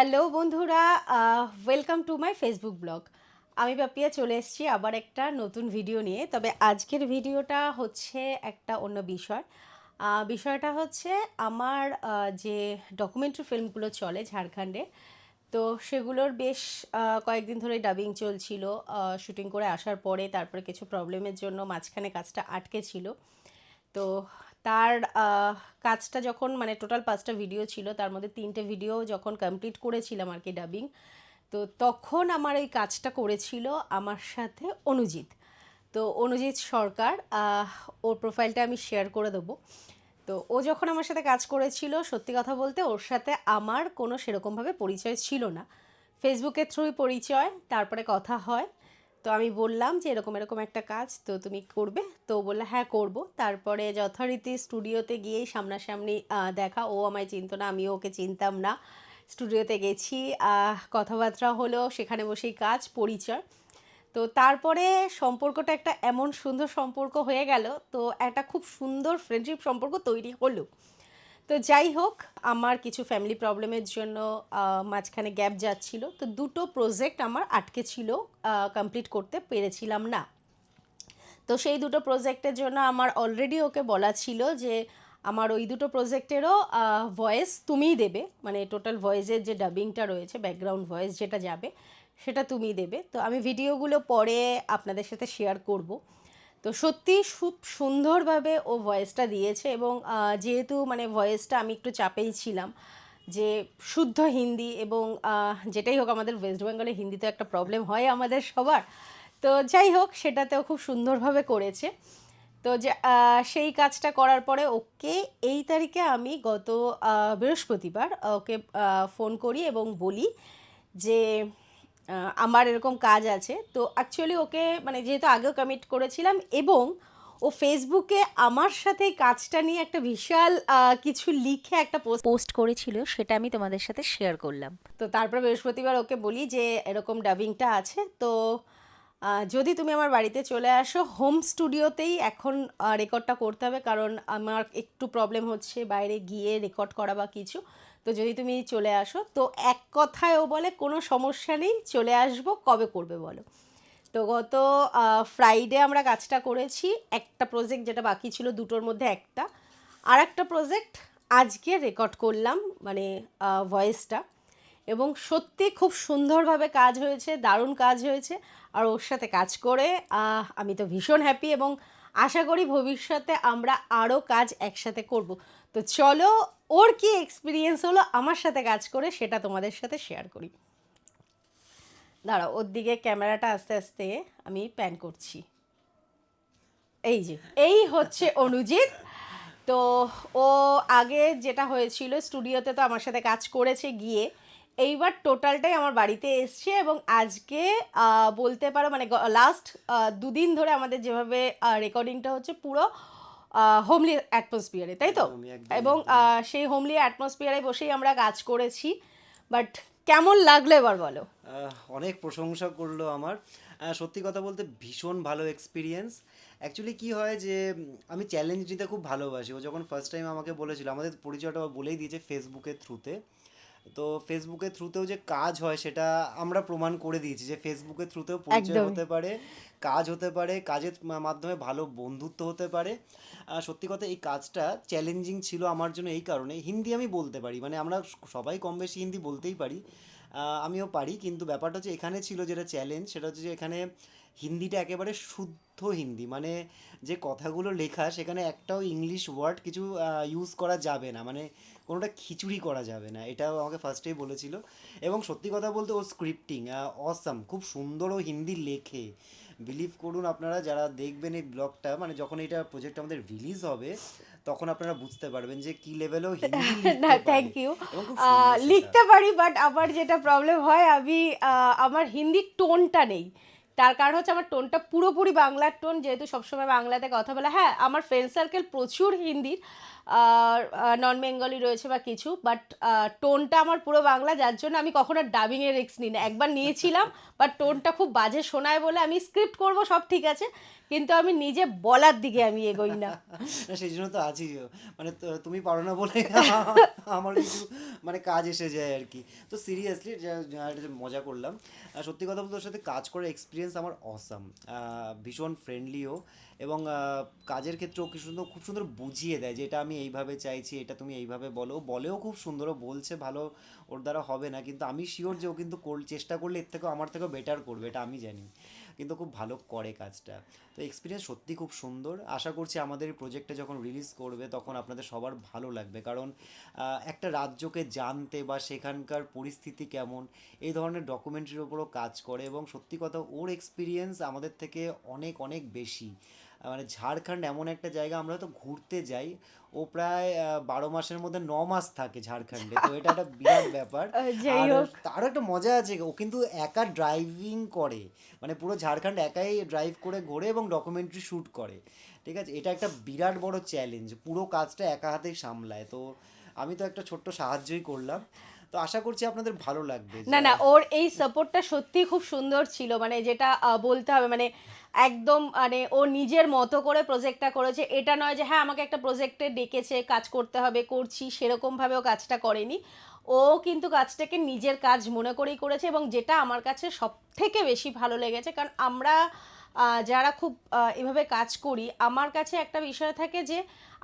Hello বন্ধুরা welcome to my Facebook blog আমি পাপিয়া চলে এসেছি আবার একটা নতুন ভিডিও নিয়ে। তবে আজকের ভিডিওটা হচ্ছে একটা অন্য বিষয়। বিষয়টা হচ্ছে আমার যে ডকুমেন্টারি ফিল্মগুলো চলে ঝাড়খণ্ডে, তো সেগুলোর বেশ কয়েকদিন ধরে ডাবিং চলছিল। শুটিং করে আসার পরে তারপরে কিছু প্রবলেমের জন্য মাঝখানে কাজটা আটকে ছিল। তো তার কাজটা যখন মানে টোটাল পাঁচটা ভিডিও ছিল, তার মধ্যে তিনটে ভিডিও যখন কমপ্লিট করেছিলাম আর কি ডাবিং তো তখন আমার এই কাজটা করেছিল আমার সাথে অনুজিৎ। তো অনুজিৎ সরকার ওর প্রোফাইলটা আমি শেয়ার করে দেবো। তো ও যখন আমার সাথে কাজ করেছিল, সত্যি কথা বলতে ওর সাথে আমার কোনো সেরকমভাবে পরিচয় ছিল না। ফেসবুকের থ্রুই পরিচয়, তারপরে কথা হয়। তো আমি বললাম যে এরকম এরকম একটা কাজ তো তুমি করবে। তো বলল হ্যাঁ করব। তারপরে যথারীতি স্টুডিওতে গিয়েই সামনাসামনি দেখা। ও আমায় চিনতো না, আমিও ওকে চিনতাম না। স্টুডিওতে গেছি। কথাবার্তা হলো, সেখানে বসেই কাজ, পরিচয়। তো তারপরে সম্পর্কটা একটা এমন সুন্দর সম্পর্ক হয়ে গেল। তো একটা খুব সুন্দর ফ্রেন্ডশিপ সম্পর্ক তৈরি হলো। তো যাই হোক, আমার কিছু ফ্যামিলি প্রবলেমের জন্য মাঝখানে গ্যাপ যাচ্ছিল। তো দুটো প্রজেক্ট আমার আটকে ছিল কমপ্লিট করতে পেরেছিলাম না। তো সেই দুটো প্রজেক্টের জন্য আমার অলরেডি ওকে বলা ছিল যে, আমার ওই দুটো প্রজেক্টেরও ভয়েস তুমিই দেবে। মানে টোটাল ভয়েসের যে ডাবিংটা রয়েছে ব্যাকগ্রাউন্ড ভয়েস যেটা যাবে, সেটা তুমিই দেবে। তো আমি ভিডিওগুলো পরে আপনাদের সাথে শেয়ার করব। তো সত্যি খুব সুন্দরভাবে ও ভয়েসটা দিয়েছে এবং যেহেতু মানে ভয়েসটা আমি একটু চাপেই ছিলাম যে শুদ্ধ হিন্দি এবং যেটাই হোক আমাদের ওয়েস্ট বেঙ্গলে হিন্দিতে একটা প্রবলেম হয় আমাদের সবার। তো যাই হোক, সেটাতেও খুব সুন্দরভাবে করেছে। তো যে সেই কাজটা করার পরে ওকে এই তারিখে আমি গত বৃহস্পতিবার ওকে ফোন করি এবং বলি যে আমার এরকম কাজ আছে। তো অ্যাকচুয়ালি ওকে মানে যেহেতু আগেও কমিট করেছিলাম এবং ও ফেসবুকে আমার সাথে কাজটা নিয়ে একটা বিশাল কিছু লিখে একটা পোস্ট পোস্ট করেছিল সেটা আমি তোমাদের সাথে শেয়ার করলাম। তো তারপরে বৃহস্পতিবার ওকে বলি যে এরকম ডাবিংটা আছে। তো যদি তুমি আমার বাড়িতে চলে আসো হোম স্টুডিওতেই এখন রেকর্ডটা করতে হবে কারণ আমার একটু প্রবলেম হচ্ছে বাইরে গিয়ে রেকর্ড করা বা কিছু। তো যদি তুমি চলে আসো, তো এক কথায় ও বলে, কোনো সমস্যা নেই, চলে আসব, কবে করবে বলো। তো গত ফ্রাইডে আমরা কাজটা করেছি, একটা প্রজেক্ট যেটা বাকি ছিল দুটোর মধ্যে একটা। আর একটা প্রজেক্ট আজকে রেকর্ড করলাম মানে ভয়েসটা এবং সত্যি খুব সুন্দরভাবে কাজ হয়েছে, দারুণ কাজ হয়েছে। আর ওর সাথে কাজ করে আমি তো ভীষণ হ্যাপি এবং আশা করি ভবিষ্যতে আমরা আরও কাজ একসাথে করব। তো চলো ওর কি এক্সপিরিয়েন্স হলো আমার সাথে কাজ করে সেটা তোমাদের সাথে শেয়ার করি। দাঁড়াও, ওর দিকে ক্যামেরাটা আস্তে আস্তে আমি প্যান করছি। এই যে, এই হচ্ছে অনুজিৎ। তো ও আগে যেটা হয়েছিল স্টুডিওতে তো আমার সাথে কাজ করেছে গিয়ে, এইবার টোটালটাই আমার বাড়িতে এসছে এবং আজকে বলতে পারো মানে লাস্ট দুদিন ধরে আমাদের যেভাবে রেকর্ডিংটা হচ্ছে পুরো হোমলি অ্যাটমসফিয়ারে তাই তো? এবং সেই হোমলি অ্যাটমসফিয়ারে বসেই আমরা কাজ করেছি বাট কেমন লাগল এবার বলো? অনেক প্রশংসা করল আমার। সত্যি কথা বলতে ভীষণ ভালো এক্সপিরিয়েন্স অ্যাকচুয়ালি কি হয় যে আমি চ্যালেঞ্জ নিতে খুব ভালোবাসি। ও যখন ফার্স্ট টাইম আমাকে বলেছিল আমাদের পরিচয়টা বলেই দিয়েছে ফেসবুকের থ্রুতে তো ফেসবুকের থ্রুতেও যে কাজ হয় সেটা আমরা প্রমাণ করে দিয়েছি যে ফেসবুকের থ্রুতেও পরিচয় হতে পারে কাজ হতে পারে কাজের মাধ্যমে ভালো বন্ধুত্ব হতে পারে। সত্যি কথা এই কাজটা চ্যালেঞ্জিং ছিল আমার জন্য এই কারণে। হিন্দি আমি বলতে পারি মানে আমরা সবাই কম বেশি হিন্দি বলতেই পারি। আমিও পারি, কিন্তু ব্যাপারটা হচ্ছে এখানে ছিল যেটা চ্যালেঞ্জ সেটা হচ্ছে যে এখানে হিন্দিটা একেবারে শুদ্ধ হিন্দি মানে যে কথাগুলো লেখা সেখানে একটাও ইংলিশ ওয়ার্ড কিছু ইউজ করা যাবে না মানে কোনোটা খিচুড়ি করা যাবে না, এটাও আমাকে ফার্স্টেই বলেছিল। এবং সত্যি কথা বলতে ও স্ক্রিপ্টিং অসাম খুব সুন্দর ও হিন্দি লেখে। বিলিভ করুন আপনারা যারা দেখবেন এই ব্লগটা মানে যখন এটা প্রজেক্ট আমাদের রিলিজ হবে তখন আপনারা বুঝতে পারবেন যে কি লেভেলও না থ্যাংক ইউ। লিখতে পারি বাট আমার যেটা প্রবলেম হয় আমি আমার হিন্দি টোনটা নেই। তার কারণ হচ্ছে আমার টোনটা পুরোপুরি বাংলার টোন যেহেতু সবসময় বাংলাতে কথা বলে। হ্যাঁ আমার ফ্রেন্ড সার্কেল প্রচুর হিন্দির। নন বেঙ্গলি রয়েছে বা কিছু বাট টোনটা আমার পুরো বাংলা, যার জন্য আমি কখনো ডাবিংয়ের রিস্ক নিই না। একবার নিয়েছিলাম বাট টোনটা খুব বাজে শোনায় বলে আমি স্ক্রিপ্ট করব, সব ঠিক আছে, কিন্তু আমি নিজে বলার দিকে আমি এগোই না। সেই জন্য তো আছি মানে তুমি পারো না বলে আমার কিছু মানে কাজ এসে যায় আর কি। তো সিরিয়াসলি মজা করলাম। সত্যি কথা বলতে ওর সাথে কাজ করার এক্সপিরিয়েন্স আমার অসাম ভীষণ ফ্রেন্ডলিও এবং কাজের ক্ষেত্রেও কি সুন্দর, খুব সুন্দর বুঝিয়ে দেয় যে এটা আমি এইভাবে চাইছি, এটা তুমি এইভাবে বলো। বলেও খুব সুন্দর, ও বলছে ভালো, ওর দ্বারা হবে না। কিন্তু আমি শিওর যে ও কিন্তু চেষ্টা করলে এর থেকেও, আমার থেকেও বেটার করবে, এটা আমি জানি। কিন্তু খুব ভালো করে কাজটা। তো এক্সপিরিয়েন্স সত্যি খুব সুন্দর। আশা করছি আমাদের প্রজেক্টটা যখন রিলিজ করবে, তখন আপনাদের সবার ভালো লাগবে। কারণ একটা রাজ্যকে জানতে বা সেখানকার পরিস্থিতি কেমন, এই ধরনের ডকুমেন্টারির ওপরও কাজ করে এবং সত্যি কথা, ওর এক্সপিরিয়েন্স আমাদের থেকে অনেক অনেক বেশি। মানে ঝাড়খণ্ড এমন একটা জায়গা আমরা তো ঘুরতে যাই। ও প্রায় বারো মাসের মধ্যে ন মাস থাকে ঝাড়খণ্ডে। তো এটা একটা বিরাট ব্যাপার। তারও একটা মজা আছে ও কিন্তু একা ড্রাইভিং করে। মানে পুরো ঝাড়খণ্ড একাই ড্রাইভ করে ঘোরে এবং ডকুমেন্টারি শ্যুট করে। ঠিক আছে? এটা একটা বিরাট বড় চ্যালেঞ্জ পুরো কাজটা একা হাতেই সামলায়। তো আমি তো একটা ছোট্ট সাহায্যই করলাম। তো আশা করছি আপনাদের ভালো লাগবে না না ওর এই সাপোর্টটা সত্যি খুব সুন্দর ছিল। মানে যেটা বলতে হবে মানে একদম মানে ও নিজের মতো করে প্রজেক্টটা করেছে। এটা নয় যে হ্যাঁ আমাকে একটা প্রজেক্টে ডেকেছে কাজ করতে হবে করছি সেরকমভাবে ও কাজটা করেনি। ও কিন্তু কাজটাকে নিজের কাজ মনে করেই করেছে এবং যেটা আমার কাছে সব থেকে বেশি ভালো লেগেছে কারণ আমরা যারা খুব এভাবে কাজ করি, আমার কাছে একটা বিষয় থাকে যে,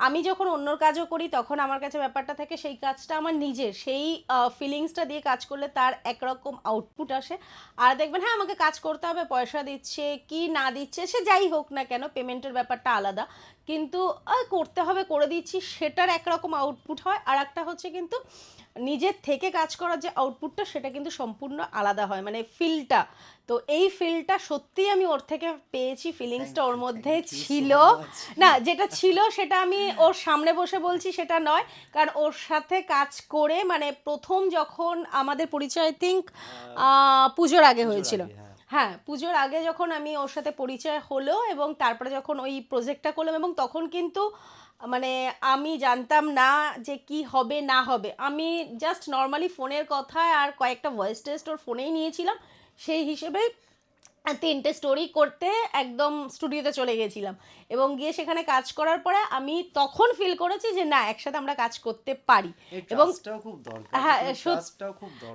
আমি যখন অন্যর কাজও করি, তখন আমার কাছে ব্যাপারটা থাকে, সেই কাজটা আমার নিজের, সেই ফিলিংসটা দিয়ে কাজ করলে তার একরকম আউটপুট আসে। আর দেখবেন হ্যাঁ আমাকে কাজ করতে হবে, পয়সা দিচ্ছে, কি না দিচ্ছে, সে যাই হোক না কেন পেমেন্টের ব্যাপারটা আলাদা। কিন্তু করতে হবে, করে দিচ্ছি, সেটার একরকম আউটপুট হয়। আর একটা হচ্ছে কিন্তু নিজের থেকে কাজ করার যে আউটপুটটা সেটা কিন্তু সম্পূর্ণ আলাদা হয় মানে ফিলটা তো এই ফিলটা সত্যিই আমি ওর থেকে পেয়েছি ফিলিংসটা ওর মধ্যে ছিল। না যেটা ছিল সেটা আমি ওর সামনে বসে বলছি সেটা নয়। কারণ ওর সাথে কাজ করে মানে প্রথম যখন আমাদের পরিচয় থিঙ্ক পুজোর আগে হয়েছিল। হ্যাঁ। হ্যাঁ পুজোর আগে যখন আমি ওর সাথে পরিচয় হলো এবং তারপরে যখন ওই প্রজেক্টটা করলাম এবং তখন কিন্তু মানে আমি জানতাম না যে কি হবে, না হবে। আমি জাস্ট নর্মালি ফোনের কথা আর কয়েকটা ভয়েস টেস্ট ওর ফোনেই নিয়েছিলাম। সেই হিসেবে তিনটে স্টোরি করতে একদম স্টুডিওতে চলে গেছিলাম। এবং গিয়ে সেখানে কাজ করার পরে আমি তখন ফিল করেছি যে না একসাথে আমরা কাজ করতে পারি। এবং হ্যাঁ,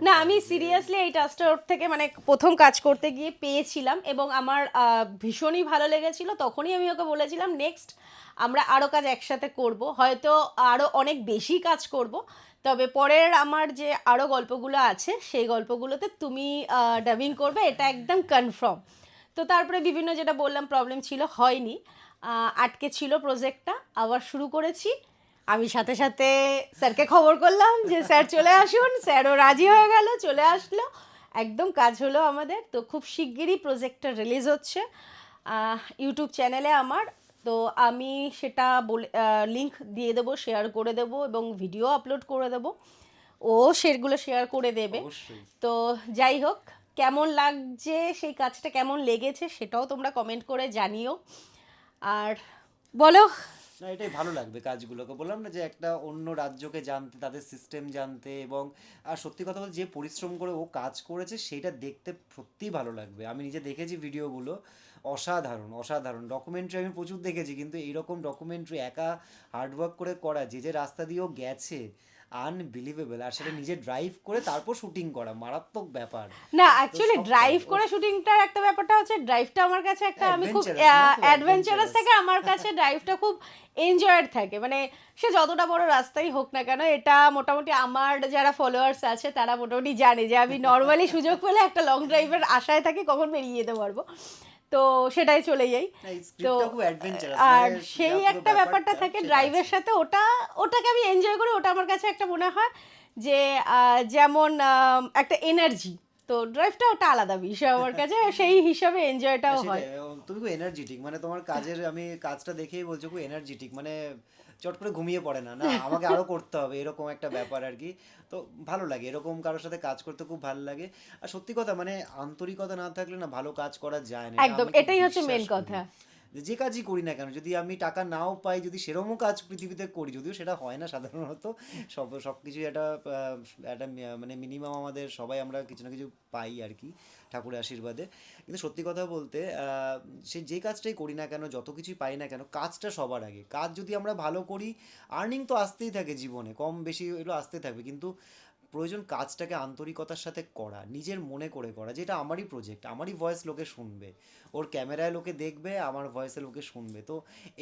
না আমি সিরিয়াসলি এই টাস্কটা ওর থেকে মানে প্রথম কাজ করতে গিয়ে পেয়েছিলাম এবং আমার ভীষণই ভালো লেগেছিল। তখনই আমি ওকে বলেছিলাম নেক্সট আমরা আরও কাজ একসাথে করব। হয়তো আরও অনেক বেশি কাজ করব। তবে পরের আমার যে আরও গল্পগুলো আছে, সেই গল্পগুলোতে তুমি ডাবিং করবে, এটা একদম কনফার্ম তো তারপরে বিভিন্ন যেটা বললাম প্রবলেম ছিল, হয়নি। আটকে ছিল প্রজেক্টটা আবার শুরু করেছি। আমি সাথে সাথে স্যারকে খবর করলাম যে, স্যার চলে আসুন, স্যারও রাজি হয়ে গেল, চলে আসলো। একদম কাজ হলো আমাদের। তো খুব শিগগিরই প্রজেক্টটা রিলিজ হচ্ছে। ইউটিউব চ্যানেলে আমার তো আমি সেটা বলে লিঙ্ক দিয়ে দেবো শেয়ার করে দেবো এবং ভিডিও আপলোড করে দেবো। ও সেগুলো শেয়ার করে দেবে। তো যাই হোক কেমন লাগছে সেই কাজটা কেমন লেগেছে সেটাও তোমরা কমেন্ট করে জানিও। আর বলো। না এটাই ভালো লাগবে কাজগুলোকে। বললাম না যে একটা অন্য রাজ্যকে জানতে তাদের সিস্টেম জানতে এবং আর সত্যি কথা বলতে যে পরিশ্রম করে ও কাজ করেছে সেটা দেখতে সত্যিই ভালো লাগবে। আমি নিজে দেখেছি ভিডিওগুলো অসাধারণ অসাধারণ। ডকুমেন্টারি আমি প্রচুর দেখেছি কিন্তু এইরকম ডকুমেন্টারি একা হার্ডওয়ার্ক করে করা যে যে রাস্তা দিয়েও গেছে আনবিলিভেবল আর সেটা নিজে ড্রাইভ করে তারপর শুটিং করা মারাত্মক ব্যাপার। না অ্যাকচুয়ালি ড্রাইভ করে শুটিংটার একটা ব্যাপারটা হচ্ছে ড্রাইভটা আমার কাছে একটা আমি খুব অ্যাডভেঞ্চারাস। থাকে আমার কাছে ড্রাইভটা খুব এনজয়েড থাকে। মানে সে যতটা বড় রাস্তাই হোক না কেন এটা মোটামুটি আমার যারা ফলোয়ার্স আছে তারা মোটামুটি জানে যে আমি নর্মালি সুযোগ পেলে একটা লং ড্রাইভের আশায় থাকি কখন বেরিয়ে যেতে পারব। তো সেটাই চলে যাই। তো আর সেই একটা ব্যাপারটা থাকে ড্রাইভের সাথে ওটা ওটাকে আমি এনজয় করি ওটা আমার কাছে একটা মনে হয় যে যেমন একটা এনার্জি তো ড্রাইভটা ওটা আলাদা বিষয়। আমার কাছে সেই হিসাবে এনজয়টাও হয়। তুমি খুব এনার্জেটিক মানে তোমার কাজের আমি কাজটা দেখেই বলছো খুব এনার্জেটিক মানে চট করে ঘুমিয়ে পড়ে না। না আমাকে আরও করতে হবে এরকম একটা ব্যাপার আর কি। তো ভালো লাগে এরকম কারোর সাথে কাজ করতে খুব ভালো লাগে। আর সত্যি কথা মানে আন্তরিকতা না থাকলে না ভালো কাজ করা যায় না একদম এটাই হচ্ছে মেন কথা। যে যে কাজই করি না কেন, যদি আমি টাকা নাও পাই, যদি সেরকমও কাজ পৃথিবীতে করি, যদিও সেটা হয় না সাধারণত, সব সব কিছুই একটা একটা মানে মিনিমাম আমাদের সবাই আমরা কিছু না কিছু পাই আর কি, ঠাকুরের আশীর্বাদে। কিন্তু সত্যি কথা বলতে সে যে কাজটাই করি না কেন, যত কিছুই পাই না কেন, কাজটা সবার আগে। কাজ যদি আমরা ভালো করি আর্নিং তো আসতেই থাকে জীবনে, কম বেশি এগুলো আসতেই থাকবে। কিন্তু প্রয়োজন কাজটাকে আন্তরিকতার সাথে করা, নিজের মনে করে করা, যেটা আমারই প্রজেক্ট আমারই ভয়েস লোকে শুনবে। ওর ক্যামেরায় লোকে দেখবে, আমার ভয়েসে লোকে শুনবে। তো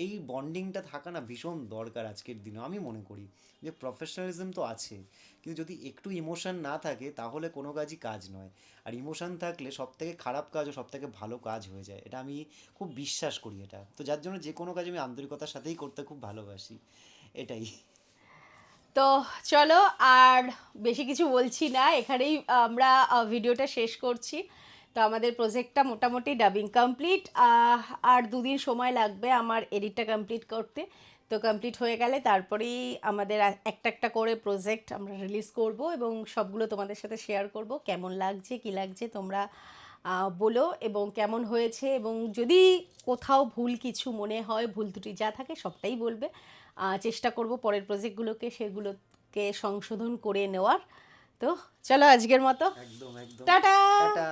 এই বন্ডিংটা থাকা না ভীষণ দরকার আজকের দিনে, আমি মনে করি যে প্রফেশনালিজম তো আছে, কিন্তু যদি একটু ইমোশন না থাকে, তাহলে কোনো কাজই কাজ নয়। আর ইমোশন থাকলে সব থেকে খারাপ কাজও সব থেকে ভালো কাজ হয়ে যায়, এটা আমি খুব বিশ্বাস করি এটা। তো যার জন্য যে কোনো কাজ আমি আন্তরিকতার সাথেই করতে খুব ভালোবাসি, এটাই। তো চলো আর বেশি কিছু বলছি না, এখানেই আমরা ভিডিওটা শেষ করছি। তো আমাদের প্রজেক্টটা মোটামুটি ডাবিং কমপ্লিট আর দুদিন সময় লাগবে আমার এডিটটা কমপ্লিট করতে। তো কমপ্লিট হয়ে গেলে তারপরেই আমাদের একটা একটা করে প্রজেক্ট আমরা রিলিজ করব এবং সবগুলো তোমাদের সাথে শেয়ার করব। কেমন লাগছে, কি লাগছে তোমরা বলো এবং কেমন হয়েছে এবং যদি কোথাও ভুল কিছু মনে হয়, ভুল ত্রুটি যা থাকে সবটাই বলবে। চেষ্টা করব পরের প্রজেক্টগুলোকে সেগুলোকে সংশোধন করে নেওয়ার। তো চলো আজকের মতো। একদম একদম। টাটা! টাটা!